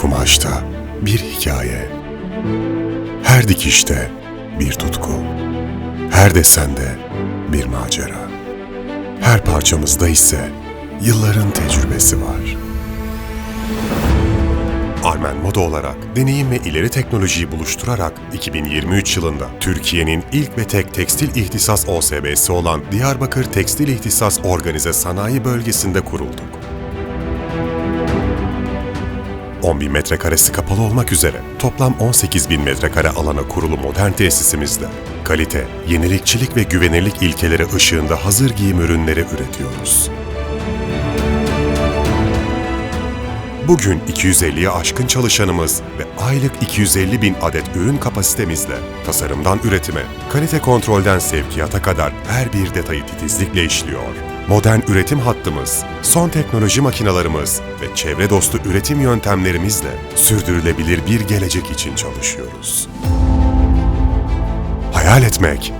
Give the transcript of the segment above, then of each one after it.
kumaşta bir hikaye. Her dikişte bir tutku. Her desende bir macera. Her parçamızda ise yılların tecrübesi var. Armen Moda olarak deneyim ve ileri teknolojiyi buluşturarak 2023 yılında Türkiye'nin ilk ve tek tekstil ihtisas OSB'si olan Diyarbakır Tekstil İhtisas Organize Sanayi Bölgesi'nde kurulduk. 10 bin metrekaresi kapalı olmak üzere toplam 18 bin metrekare alana kurulu modern tesisimizde kalite, yenilikçilik ve güvenirlik ilkeleri ışığında hazır giyim ürünleri üretiyoruz. Bugün 250'ye aşkın çalışanımız ve aylık 250 bin adet ürün kapasitemizle tasarımdan üretime, kalite kontrolden sevkiyata kadar her bir detayı titizlikle işliyor. Modern üretim hattımız, son teknoloji makinalarımız ve çevre dostu üretim yöntemlerimizle sürdürülebilir bir gelecek için çalışıyoruz. Hayal etmek,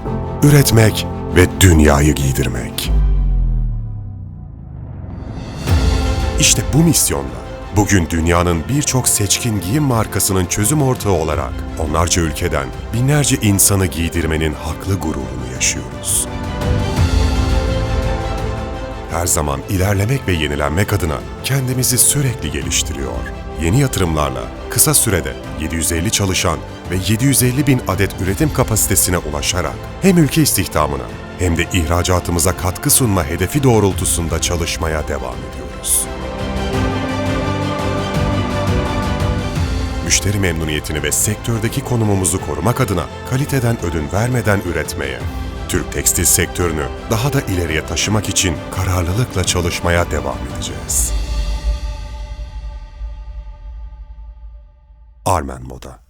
üretmek ve dünyayı giydirmek. İşte bu misyonla bugün dünyanın birçok seçkin giyim markasının çözüm ortağı olarak onlarca ülkeden binlerce insanı giydirmenin haklı gururunu yaşıyoruz. Her zaman ilerlemek ve yenilenmek adına kendimizi sürekli geliştiriyor. Yeni yatırımlarla kısa sürede 750 çalışan ve 750 bin adet üretim kapasitesine ulaşarak hem ülke istihdamına hem de ihracatımıza katkı sunma hedefi doğrultusunda çalışmaya devam ediyoruz. müşteri memnuniyetini ve sektördeki konumumuzu korumak adına kaliteden ödün vermeden üretmeye, Türk tekstil sektörünü daha da ileriye taşımak için kararlılıkla çalışmaya devam edeceğiz. Armen Moda